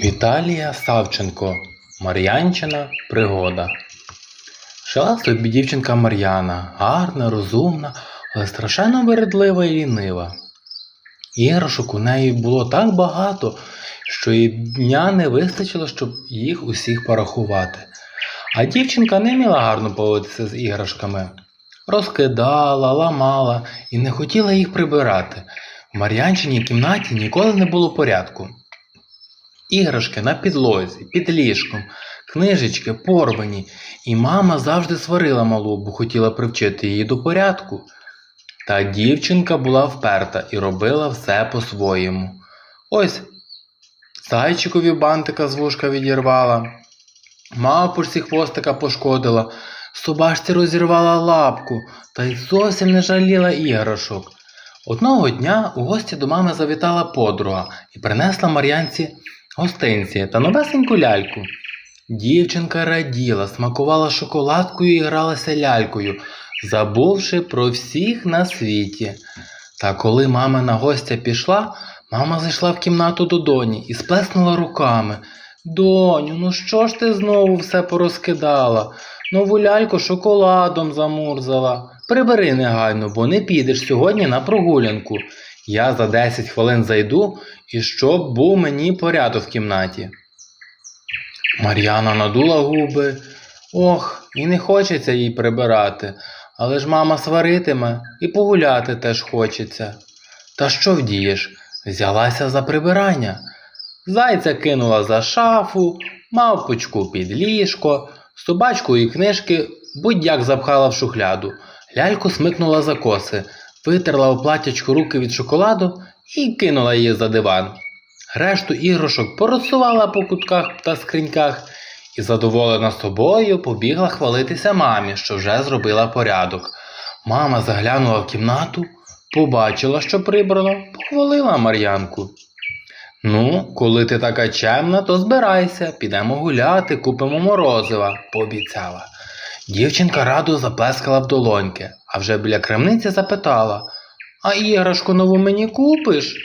Віталія Савченко. Мар'янчина пригода. Жила собі дівчинка Мар'яна, гарна, розумна, але страшенно вередлива і лінива. Іграшок у неї було так багато, що і дня не вистачило, щоб їх усіх порахувати. А дівчинка не вміла гарно поводитися з іграшками. Розкидала, ламала і не хотіла їх прибирати. В Мар'янчиній кімнаті ніколи не було порядку. Іграшки на підлозі, під ліжком, книжечки порвані, і мама завжди сварила малу, бо хотіла привчити її до порядку. Та дівчинка була вперта і робила все по-своєму. Ось зайчикові бантика з вушка відірвала, мавпочці хвостика пошкодила, собачці розірвала лапку та й зовсім не жаліла іграшок. Одного дня у гості до мами завітала подруга і принесла Мар'янці гостинці та новесеньку ляльку. Дівчинка раділа, смакувала шоколадкою і гралася лялькою, забувши про всіх на світі. Та коли мамина гостя пішла, мама зайшла в кімнату до доні і сплеснула руками. Доню, ну що ж ти знову все порозкидала? Нову ляльку шоколадом замурзала. Прибери негайно, бо не підеш сьогодні на прогулянку. Я за 10 хвилин зайду і щоб був мені порядок в кімнаті. Мар'яна надула губи. Ох, і не хочеться їй прибирати, але ж мама сваритиме і погуляти теж хочеться. Та що вдієш? Взялася за прибирання. Зайця кинула за шафу, мавпочку під ліжко, собачку і книжки будь-як запхала в шухляду, ляльку смикнула за коси, витерла у платячку руки від шоколаду і кинула її за диван. Решту іграшок порозсувала по кутках та скриньках і, задоволена собою, побігла хвалитися мамі, що вже зробила порядок. Мама заглянула в кімнату, побачила, що прибрано, похвалила Мар'янку. Ну, коли ти така чемна, то збирайся, підемо гуляти, купимо морозива, пообіцяла. Дівчинка радо заплескала в долоньки, а вже біля крамниці запитала А іграшку нову мені купиш?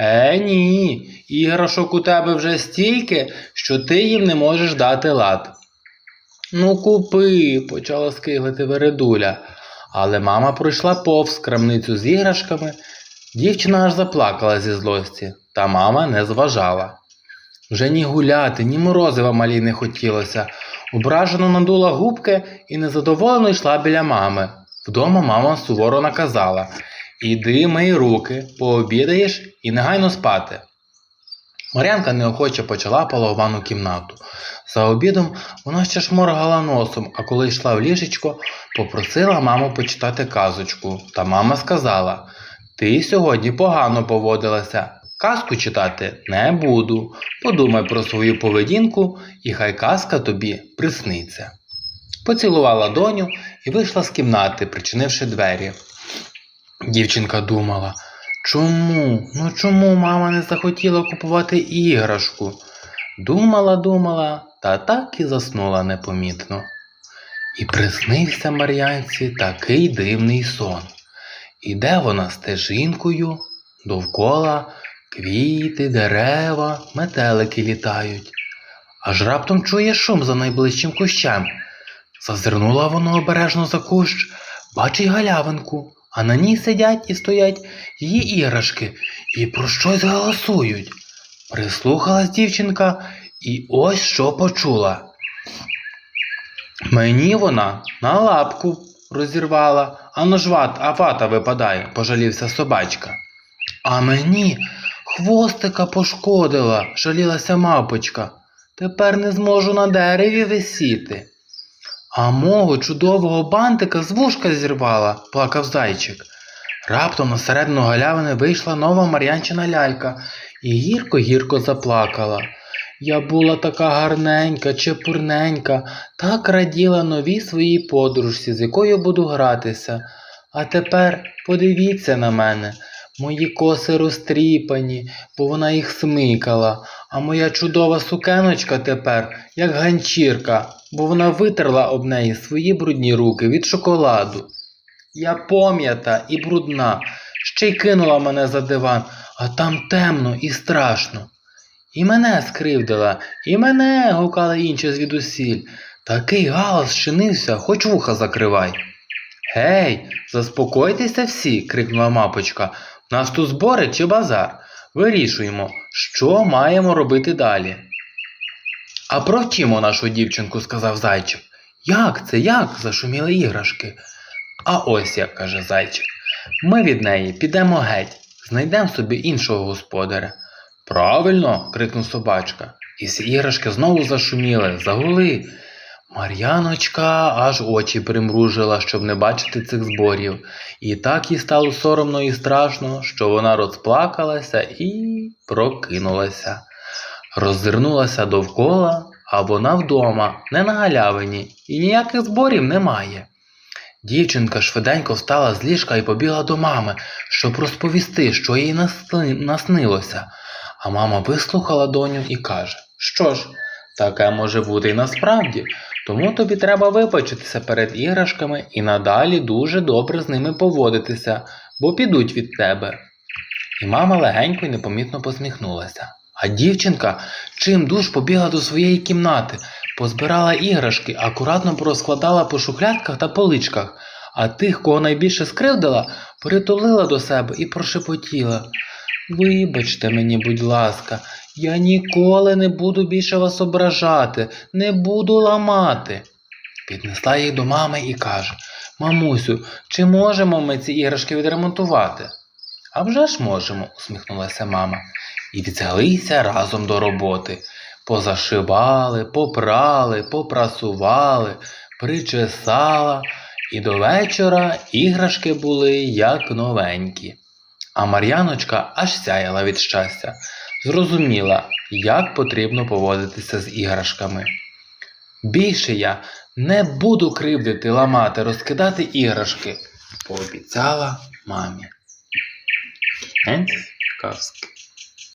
Е, ні, іграшок у тебе вже стільки, що ти їм не можеш дати лад. Ну, купи, почала скиглити Вередуля, але мама пройшла повз крамницю з іграшками. Дівчина аж заплакала зі злості, та мама не зважала. Вже ні гуляти, ні морозива малій не хотілося. Ображено надула губки і незадоволено йшла біля мами. Вдома мама суворо наказала Іди мий руки, пообідаєш і негайно спати. Мар'янка неохоче почала половану кімнату. За обідом вона ще шморгала носом, а коли йшла в ліжечко, попросила маму почитати казочку. Та мама сказала Ти сьогодні погано поводилася. Казку читати не буду. Подумай про свою поведінку, і хай казка тобі присниться. Поцілувала доню і вийшла з кімнати, причинивши двері. Дівчинка думала, чому? Ну чому мама не захотіла купувати іграшку? Думала, думала, та так і заснула непомітно. І приснився Мар'янці такий дивний сон. Іде вона стежинкою, довкола квіти, дерева, метелики літають. Аж раптом чує шум за найближчим кущем. Зазирнула вона обережно за кущ, бачить галявинку, а на ній сидять і стоять її іграшки і про щось галасують. Прислухалась дівчинка і ось що почула. Мені вона на лапку розірвала, а ножват, а вата випадає, пожалівся собачка. А мені хвостика пошкодила, жалілася мавпочка. Тепер не зможу на дереві висіти. А мого чудового бантика з вушка зірвала, плакав зайчик. Раптом на середину галявини вийшла нова мар'янчина лялька і гірко-гірко заплакала. Я була така гарненька, чепурненька, так раділа новій своїй подружці, з якою буду гратися. А тепер подивіться на мене. Мої коси розтріпані, бо вона їх смикала, а моя чудова сукеночка тепер, як ганчірка, бо вона витерла об неї свої брудні руки від шоколаду. Я пом'ята і брудна, ще й кинула мене за диван, а там темно і страшно. І мене скривдила, і мене гукали інші звідусіль. Такий галас чинився, хоч вуха закривай. Гей, заспокойтеся всі, крикнула мапочка. У нас тут збори чи базар? Вирішуємо, що маємо робити далі. А провчимо нашу дівчинку, сказав зайчик. Як це, як? зашуміли іграшки. А ось як каже зайчик. Ми від неї підемо геть, знайдемо собі іншого господаря. Правильно. крикнув собачка. І всі іграшки знову зашуміли, загули. Мар'яночка аж очі примружила, щоб не бачити цих зборів, і так їй стало соромно і страшно, що вона розплакалася і прокинулася. Роззирнулася довкола, а вона вдома, не на галявині, і ніяких зборів немає. Дівчинка швиденько встала з ліжка і побігла до мами, щоб розповісти, що їй наснилося. А мама вислухала доню і каже: Що ж, таке може бути і насправді, тому тобі треба вибачитися перед іграшками і надалі дуже добре з ними поводитися, бо підуть від тебе. І мама легенько й непомітно посміхнулася. А дівчинка чим душ побігла до своєї кімнати, позбирала іграшки, акуратно порозкладала по шухлядках та поличках, а тих, кого найбільше скривдила, притулила до себе і прошепотіла. Вибачте мені, будь ласка, я ніколи не буду більше вас ображати, не буду ламати. Піднесла їх до мами і каже Мамусю, чи можемо ми ці іграшки відремонтувати? А вже ж можемо, усміхнулася мама, і взялися разом до роботи. Позашивали, попрали, попрасували, причесала, і до вечора іграшки були як новенькі. А Мар'яночка аж сяяла від щастя, зрозуміла, як потрібно поводитися з іграшками. Більше я не буду кривдити, ламати, розкидати іграшки, пообіцяла мамі. Кінець казки.